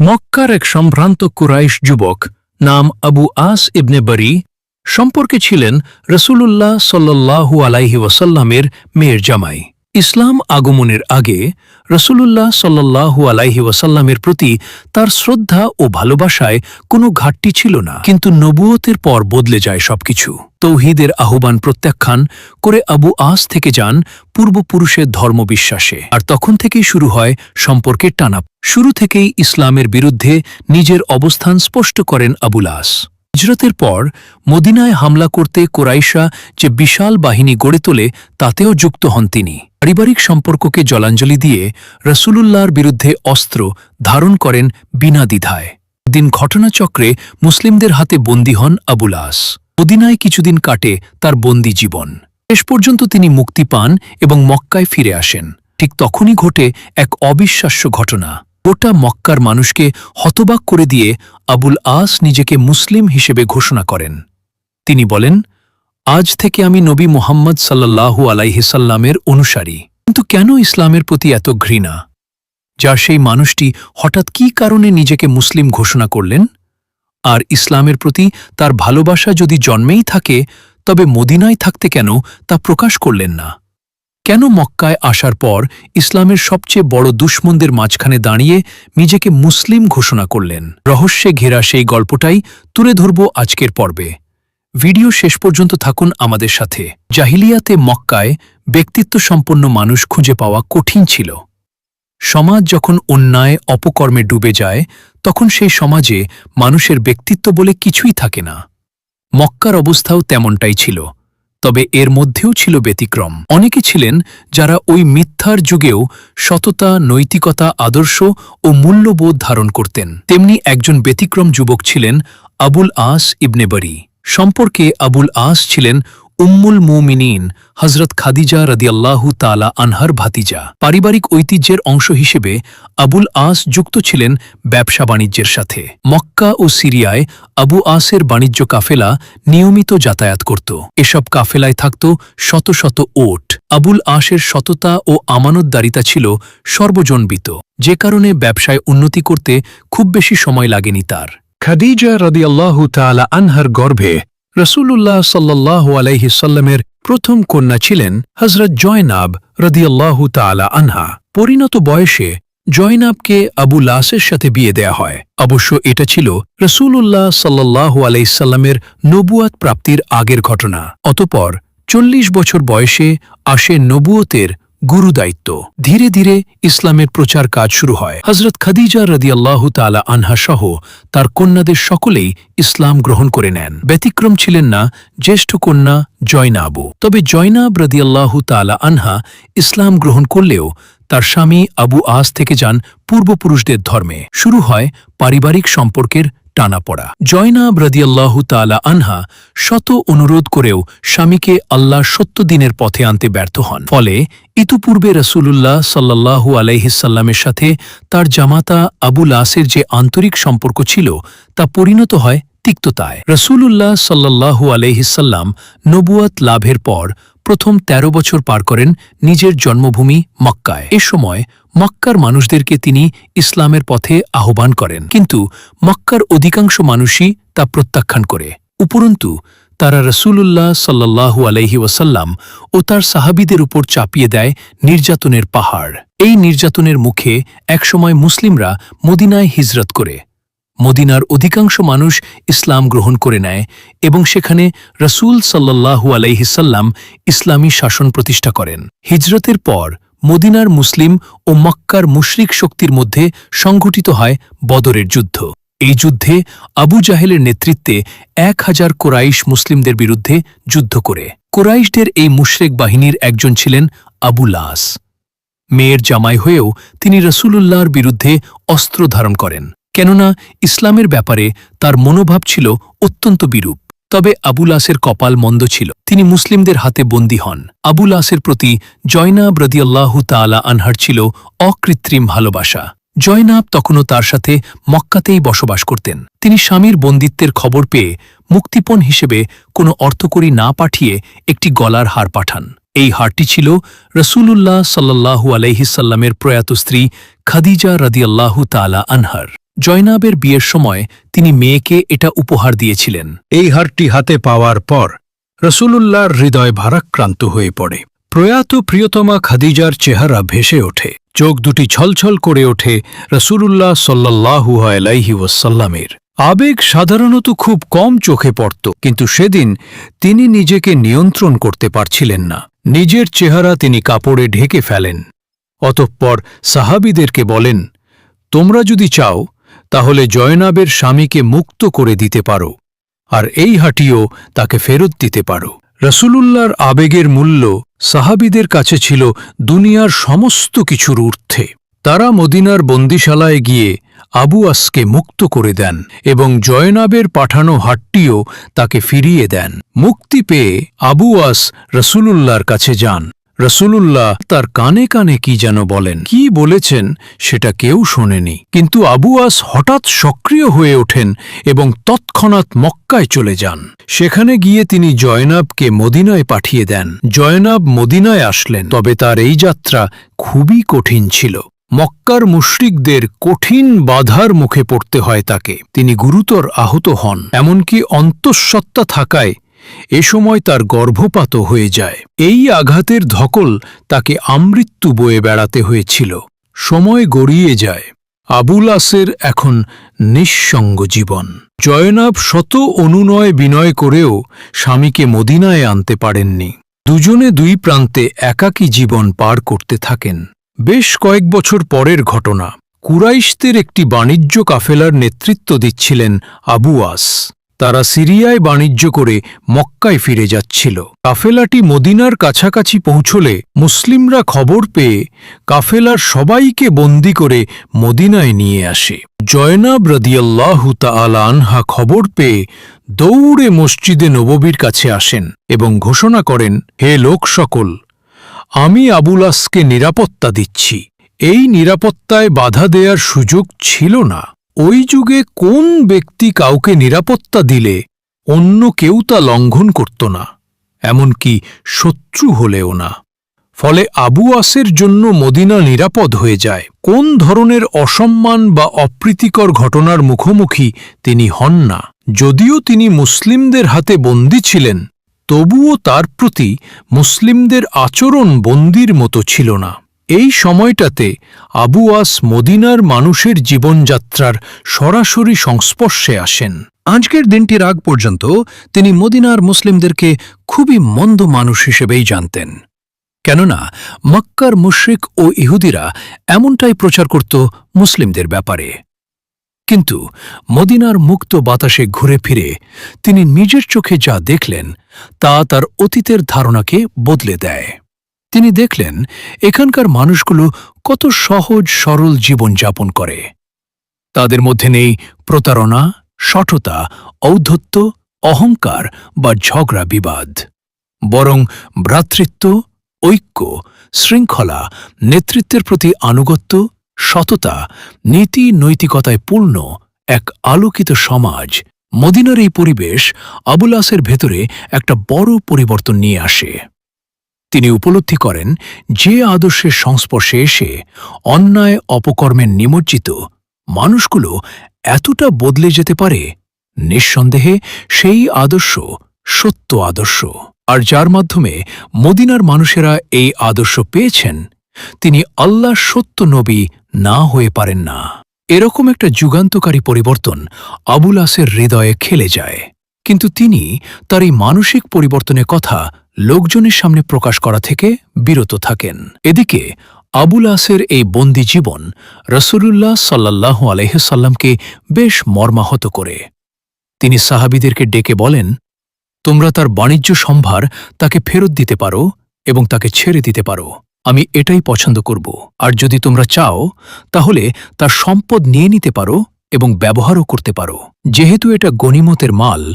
মক্কার এক সম্ভ্রান্ত কুরাইশ যুবক নাম আবু আস ইবনে বারি সম্পর্কে ছিলেন রসুলুল্লাহ সাল্লাল্লাহু আলাইহি ওয়াসাল্লামের মেয়ের জামাই। ইসলাম আগমনের আগে রসুলুল্লাহ সাল্লাল্লাহু আলাইহি ওয়াসাল্লামের প্রতি তার শ্রদ্ধা ও ভালোবাসায় কোনো ঘাটতি ছিল না। কিন্তু নবুয়তের পর বদলে যায় সবকিছু। তৌহিদের আহ্বান প্রত্যাখ্যান করে আবু আস থেকে যান পূর্বপুরুষের ধর্মবিশ্বাসে। আর তখন থেকেই শুরু হয় সম্পর্কের টানা শুরু থেকেই ইসলামের বিরুদ্ধে নিজের অবস্থান স্পষ্ট করেন আবুল আস। হিজরতের পর মদিনায় হামলা করতে কোরাইশা যে বিশাল বাহিনী গড়ে তোলে, তাতেও যুক্ত হন তিনি। পারিবারিক সম্পর্ককে জলাঞ্জলি দিয়ে রসুলুল্লাহর বিরুদ্ধে অস্ত্র ধারণ করেন বিনা দ্বিধায়। দিন ঘটনাচক্রে মুসলিমদের হাতে বন্দী হন আবুল আস। মদিনায় কিছুদিন কাটে তার বন্দি জীবন। শেষ পর্যন্ত তিনি মুক্তি পান এবং মক্কায় ফিরে আসেন। ঠিক তখনই ঘটে এক অবিশ্বাস্য ঘটনা। গোটা মক্কার মানুষকে হতবাক করে দিয়ে আবুল আস নিজেকে মুসলিম হিসেবে ঘোষণা করেন। তিনি বলেন আজ থেকে আমি নবী মোহাম্মদ সাল্লাল্লাহু আলাইহিসাল্লামের অনুসারী। কিন্তু কেন ইসলামের প্রতি এত ঘৃণা? যা সেই মানুষটি হঠাৎ কী কারণে নিজেকে মুসলিম ঘোষণা করলেন? আর ইসলামের প্রতি তার ভালোবাসা যদি জন্মেই থাকে, তবে মদিনায় থাকতে কেন তা প্রকাশ করলেন না? কেন মক্কায় আসার পর ইসলামের সবচেয়ে বড় দুশ্মনদের মাঝখানে দাঁড়িয়ে নিজেকে মুসলিম ঘোষণা করলেন? রহস্যে ঘেরা সেই গল্পটাই তুলে ধরব আজকের পর্বে। ভিডিও শেষ পর্যন্ত থাকুন আমাদের সাথে। জাহিলিয়াতে মক্কায় ব্যক্তিত্ব সম্পন্ন মানুষ খুঁজে পাওয়া কঠিন ছিল। সমাজ যখন অন্যায়, অপকর্মে ডুবে যায়, তখন সেই সমাজে মানুষের ব্যক্তিত্ব বলে কিছুই থাকে না। মক্কার অবস্থাও তেমনটাই ছিল, তবে এর মধ্যেও ছিল ব্যতিক্রম। অনেকে ছিলেন যারা ওই মিথ্যার যুগেও সততা, নৈতিকতা, আদর্শ ও মূল্যবোধ ধারণ করতেন। তেমনি একজন ব্যতিক্রম যুবক ছিলেন আবুল আস ইবনে বরি। সম্পর্কে আবুল আস ছিলেন উম্মুল মুমিনিন হজরত খাদিজা রদিয়াল্লাহু তালা আনহার ভাতিজা। পারিবারিক ঐতিহ্যের অংশ হিসেবে আবুল আস যুক্ত ছিলেন ব্যবসা বাণিজ্যের সাথে। মক্কা ও সিরিয়ায় আবু আসের বাণিজ্য কাফেলা নিয়মিত যাতায়াত করত। এসব কাফেলায় থাকত শত শত ওট। আবুল আসের সততা ও আমানতদারিতা ছিল সর্বজনবিত। যে কারণে ব্যবসায় উন্নতি করতে খুব বেশি সময় লাগেনি তার। খাদিজা রদিয়াল্লাহু তালা আনহার গর্ভে রসুল্লাহ সাল্লাহ আলাইহিসাল্লামের প্রথম কন্যা ছিলেন হজরত জয়নাব রদিয়াল্লাহু তালা আনহা। পরিণত বয়সে জয়নাবকে আবু লাসের সাথে বিয়ে দেয়া হয়। অবশ্য এটা ছিল রসুল্লাহ সাল্লাহ আলাইসাল্লামের নবুয়াত প্রাপ্তির আগের ঘটনা। অতপর চল্লিশ বছর বয়সে আসে নবুয়তের গুরুদায়িত্ব ধীরে ধীরে ইসলামের প্রচার কাজ শুরু হয়। হজরত খাদিজা রদিয়াল্লাহু তালা আনহা সহ তার কন্যাদের সকলেই ইসলাম গ্রহণ করে নেন। ব্যতিক্রম ছিলেন না জ্যেষ্ঠ কন্যা জয়নাবু। তবে জয়নাব রদিয়াল্লাহু তালা আনহা ইসলাম গ্রহণ করলেও তার স্বামী আবু আস থেকে যান পূর্বপুরুষদের ধর্মে। শুরু হয় পারিবারিক সম্পর্কের টানাপড়া জয়নাব রদিয়াল্লাহু তালা আনহা শত অনুরোধ করেও স্বামীকে আল্লাহ সত্য দিনের পথে আনতে ব্যর্থ হন। ফলে ইতুপূর্বে রসুলুল্লাহ সাল্লাহু আলাইহিসাল্লামের সাথে তার জামাতা আবুল আসের যে আন্তরিক সম্পর্ক ছিল, তা পরিণত হয় তিক্ততায়। রসুলুল্লাহ সাল্লাহু আলাইহিসাল্লাম নবুয়াত লাভের পর প্রথম ১৩ বছর পার করেন নিজের জন্মভূমি মক্কায়। এ সময় মক্কার মানুষদেরকে তিনি ইসলামের পথে আহ্বান করেন। কিন্তু মক্কার অধিকাংশ মানুষই তা প্রত্যাখ্যান করে। উপরন্তু, তারা রসুলুল্লাহ সাল্লাহু আলহি ওয়াসাল্লাম ও তার সাহাবিদের উপর চাপিয়ে দেয় নির্যাতনের পাহাড়। এই নির্যাতনের মুখে একসময় মুসলিমরা মদিনায় হিজরত করে। মদিনার অধিকাংশ মানুষ ইসলাম গ্রহণ করে নেয় এবং সেখানে রসুল সাল্লাহু আলাইহিসাল্লাম ইসলামী শাসন প্রতিষ্ঠা করেন। হিজরতের পর মদিনার মুসলিম ও মক্কার মুশরিক শক্তির মধ্যে সংঘটিত হয় বদরের যুদ্ধ। এই যুদ্ধে আবু জাহেলের নেতৃত্বে এক হাজার কোরাইশ মুসলিমদের বিরুদ্ধে যুদ্ধ করে। কোরাইশদের এই মুশরেক বাহিনীর একজন ছিলেন আবু লাস। মেয়ের জামাই হয়েও তিনি রসুলুল্লাহর বিরুদ্ধে অস্ত্র ধারণ করেন। কেননা ইসলামের ব্যাপারে তার মনোভাব ছিল অত্যন্ত বিরূপ। তবে আবুল আসের কপাল মন্দ ছিল। তিনি মুসলিমদের হাতে বন্দী হন। আবুল আসের প্রতি জয়নাব রদিয়াল্লাহু তালা আনহার ছিল অকৃত্রিম ভালোবাসা। জয়নাব তখনও তার সাথে মক্কাতেই বসবাস করতেন। তিনি স্বামীর বন্দিত্বের খবর পেয়ে মুক্তিপণ হিসেবে কোনো অর্থকরী না পাঠিয়ে একটি গলার হার পাঠান। এই হারটি ছিল রসুলুল্লাহ সাল্লাহু আলাইহিসাল্লামের প্রয়াত স্ত্রী খাদিজা রদিয়াল্লাহু তালা আনহার। জয়নাবের বিয়ের সময় তিনি মেয়েকে এটা উপহার দিয়েছিলেন। এই হারটি হাতে পাওয়ার পর রসুলুল্লাহর হৃদয় ভারাক্রান্ত হয়ে পড়ে। প্রয়াত প্রিয়তমা খাদিজার চেহারা ভেসে ওঠে। চোখ দুটি ছলছল করে ওঠে রসুলুল্লাহ সাল্লাহু আলাইহি ওয়াসাল্লামের। আবেগ সাধারণত খুব কম চোখে পড়ত, কিন্তু সেদিন তিনি নিজেকে নিয়ন্ত্রণ করতে পারছিলেন না। নিজের চেহারা তিনি কাপড়ে ঢেকে ফেলেন। অতঃপর সাহাবিদেরকে বলেন, তোমরা যদি চাও তাহলে জয়নাবের স্বামীকে মুক্ত করে দিতে পারো, আর এই হাটিও তাকে ফেরত দিতে পারো। রসুলুল্লাহর আবেগের মূল্য সাহাবিদের কাছে ছিল দুনিয়ার সমস্ত কিছুর ঊর্ধ্বে। তারা মদিনার বন্দিশালায় গিয়ে আবু আসকে মুক্ত করে দেন এবং জয়নাবের পাঠানো হাটটিও তাকে ফিরিয়ে দেন। মুক্তি পেয়ে আবু আস রসুলুল্লাহর কাছে যান। রসুলুল্লাহ তার কানে কানে কি যেন বলেন, কি বলেছেন সেটা কেউ শোনেনি। কিন্তু আবু আস হঠাৎ সক্রিয় হয়ে ওঠেন এবং তৎক্ষণাৎ মক্কায় চলে যান। সেখানে গিয়ে তিনি জয়নাবকে মদিনায় পাঠিয়ে দেন। জয়নাব মদিনায় আসলেন, তবে তার এই যাত্রা খুবই কঠিন ছিল। মক্কার মুশরিকদের কঠিন বাধার মুখে পড়তে হয় তাকে। তিনি গুরুতর আহত হন, এমনকি অন্তঃসত্ত্বা থাকায় এ সময় তার গর্ভপাতও হয়ে যায়। এই আঘাতের ধকল তাকে আমৃত্যু বয়ে বেড়াতে হয়েছিল। সময় গড়িয়ে যায়। আবুল আসের এখন নিঃসঙ্গ জীবন। জয়নাব শত অনুনয় বিনয় করেও স্বামীকে মদিনায় আনতে পারেননি। দুজনে দুই প্রান্তে একাকী জীবন পার করতে থাকেন। বেশ কয়েক বছর পরের ঘটনা। কুরাইশদের একটি বাণিজ্য কাফেলার নেতৃত্ব দিচ্ছিলেন আবু আস। তারা সিরিয়ায় বাণিজ্য করে মক্কায় ফিরে যাচ্ছিল। কাফেলাটি মদিনার কাছাকাছি পৌঁছলে মুসলিমরা খবর পেয়ে কাফেলার সবাইকে বন্দি করে মদিনায় নিয়ে আসে। জয়নাব তাআলা আনহা খবর পেয়ে দৌড়ে মসজিদে নববীর কাছে আসেন এবং ঘোষণা করেন, হে লোক সকল, আমি আবুলাসকে নিরাপত্তা দিচ্ছি। এই নিরাপত্তায় বাধা দেয়ার সুযোগ ছিল না। ওই যুগে কোন ব্যক্তি কাউকে নিরাপত্তা দিলে অন্য কেউ তা লঙ্ঘন করত না, এমনকি শত্রু হলেও না। ফলে আবু আসের জন্য মদিনা নিরাপদ হয়ে যায়। কোন ধরনের অসম্মান বা অপ্রীতিকর ঘটনার মুখোমুখি তিনি হন না। যদিও তিনি মুসলিমদের হাতে বন্দী ছিলেন, তবুও তার প্রতি মুসলিমদের আচরণ বন্দির মতো ছিল না। এই সময়টাতে আবু আস মদিনার মানুষের জীবনযাত্রার সরাসরি সংস্পর্শে আসেন। আজকের দিনটির আগ পর্যন্ত তিনি মদিনার মুসলিমদেরকে খুবই মন্দ মানুষ হিসেবেই জানতেন। কেননা, মক্কার মুশরিক ও ইহুদিরা এমনটাই প্রচার করত মুসলিমদের ব্যাপারে। কিন্তু মদিনার মুক্ত বাতাসে ঘুরে ফিরে তিনি নিজের চোখে যা দেখলেন, তা তার অতীতের ধারণাকে বদলে দেয়। তিনি দেখলেন এখানকার মানুষগুলো কত সহজ, সরল জীবন যাপন করে। তাদের মধ্যে নেই প্রতারণা, সঠতা, ঔদ্ধত্য, অহংকার বা ঝগড়া বিবাদ। বরং ভ্রাতৃত্ব, ঐক্য, শৃঙ্খলা, নেতৃত্বের প্রতি আনুগত্য, সততা, নীতি নৈতিকতায় পূর্ণ এক আলোকিত সমাজ, মদিনার এই পরিবেশ আবুলাসের ভেতরে একটা বড় পরিবর্তন নিয়ে আসে। তিনি উপলব্ধি করেন যে আদর্শের সংস্পর্শে এসে অন্যায় অপকর্মের নিমজ্জিত মানুষগুলো এতটা বদলে যেতে পারে, নিঃসন্দেহে সেই আদর্শ সত্য আদর্শ। আর যার মাধ্যমে মদিনার মানুষেরা এই আদর্শ পেয়েছেন, তিনি আল্লাহ সত্য নবী না হয়ে পারেন না। এরকম একটা যুগান্তকারী পরিবর্তন আবুল আসের হৃদয়ে খেলে যায়। কিন্তু তিনি তার এই মানসিক পরিবর্তনের কথা লোকজনের সামনে প্রকাশ করা থেকে বিরত থাকেন। এদিকে আবুল আসের এই বন্দি জীবন রসুলুল্লাহ সাল্লাহ আলহ্লামকে বেশ মর্মাহত করে। তিনি সাহাবিদেরকে ডেকে বলেন, তোমরা তার বাণিজ্য সম্ভার তাকে ফেরত দিতে পারো এবং তাকে ছেড়ে দিতে পারো। আমি এটাই পছন্দ করব। আর যদি তোমরা চাও, তাহলে তার সম্পদ নিয়ে নিতে পারো এবং ব্যবহারও করতে পারো। যেহেতু এটা গণিমতের মাল,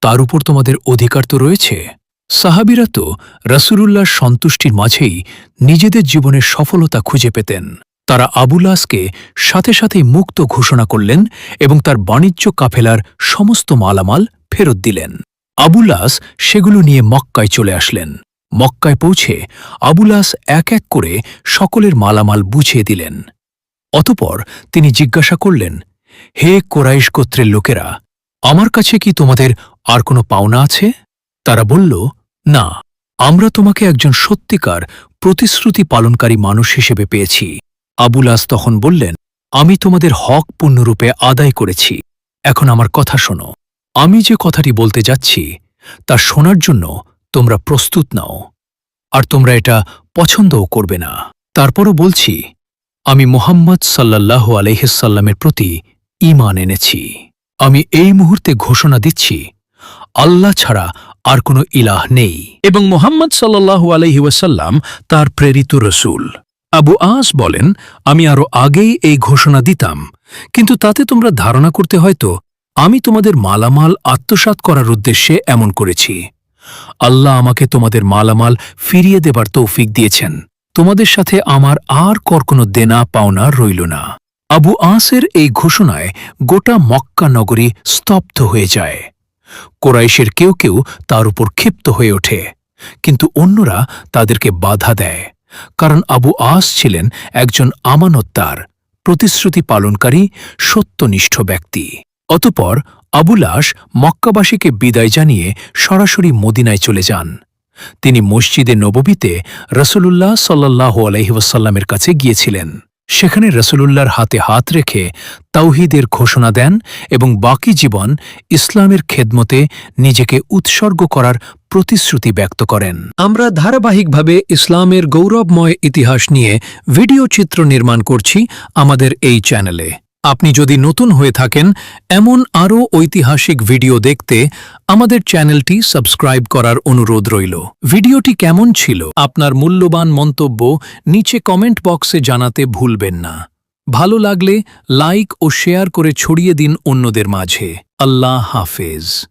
তার উপর তোমাদের অধিকার তো রয়েছে। সাহাবিরা তো রসুলুল্লাহর সন্তুষ্টির মাঝেই নিজেদের জীবনের সফলতা খুঁজে পেতেন। তারা আবুলাসকে সাথে সাথেই মুক্ত ঘোষণা করলেন এবং তার বাণিজ্য কাফেলার সমস্ত মালামাল ফেরত দিলেন। আবুলাস সেগুলো নিয়ে মক্কায় চলে আসলেন। মক্কায় পৌঁছে আবুলাস এক এক করে সকলের মালামাল বুঝিয়ে দিলেন। অতপর তিনি জিজ্ঞাসা করলেন, হে কোরাইশ গোত্রের লোকেরা, আমার কাছে কি তোমাদের আর কোনো পাওনা আছে? তারা বলল না, আমরা তোমাকে একজন সত্যিকার, প্রতিশ্রুতি পালনকারী মানুষ হিসেবে পেয়েছি। আবুল আস তখন বললেন, আমি তোমাদের হক পূর্ণরূপে আদায় করেছি। এখন আমার কথা শোনো। আমি যে কথাটি বলতে যাচ্ছি, তা শোনার জন্য তোমরা প্রস্তুত নাও। আর তোমরা এটা পছন্দও করবে না। তারপরও বলছি, আমি মোহাম্মদ সাল্লাহ আলহিসাল্লামের প্রতি ঈমান এনেছি। আমি এই মুহূর্তে ঘোষণা দিচ্ছি, আল্লাহ ছাড়া আর কোনো ইলাহ নেই। এবং মোহাম্মদ সাল্লাহ আলহি ওয়াসাল্লাম তার প্রেরিত রসুল। আবু আস বলেন, আমি আরও আগেই এই ঘোষণা দিতাম, কিন্তু তাতে তোমরা ধারণা করতে হয়তো, আমি তোমাদের মালামাল আত্মসাৎ করার উদ্দেশ্যে এমন করেছি। আল্লাহ আমাকে তোমাদের মালামাল ফিরিয়ে দেবার তৌফিক দিয়েছেন। তোমাদের সাথে আমার আর কর কোনো দেনা পাওনা রইল না। আবু আসের এই ঘোষণায় গোটা মক্কা নগরী স্তব্ধ হয়ে যায়। কোরাইশের কেউ কেউ তার উপর ক্ষিপ্ত হয়ে ওঠে, কিন্তু অন্যরা তাদেরকে বাধা দেয়, কারণ আবু আস ছিলেন একজন আমানতদার, প্রতিশ্রুতি পালনকারী, সত্যনিষ্ঠ ব্যক্তি। অতপর আবুলাস মক্কাবাসীকে বিদায় জানিয়ে সরাসরি মদিনায় চলে যান। তিনি মসজিদে নববীতে রসুলুল্লাহ সাল্লাহ আলহিউসাল্লামের কাছে গিয়েছিলেন। সেখানে রসুলুল্লাহর হাতে হাত রেখে তাওহিদের ঘোষণা দেন এবং বাকি জীবন ইসলামের খেদমতে নিজেকে উৎসর্গ করার প্রতিশ্রুতি ব্যক্ত করেন। আমরা ধারাবাহিকভাবে ইসলামের গৌরবময় ইতিহাস নিয়ে ভিডিও চিত্র নির্মাণ করছি আমাদের এই চ্যানেলে। আপনি যদি নতুন হয়ে থাকেন, এমন আরও ঐতিহাসিক ভিডিও দেখতে আমাদের চ্যানেলটি সাবস্ক্রাইব করার অনুরোধ রইল। ভিডিওটি কেমন ছিল? আপনার মূল্যবান মন্তব্য নিচে কমেন্ট বক্সে জানাতে ভুলবেন না। ভালো লাগলে লাইক ও শেয়ার করে ছড়িয়ে দিন অন্যদের মাঝে। আল্লাহ হাফেজ।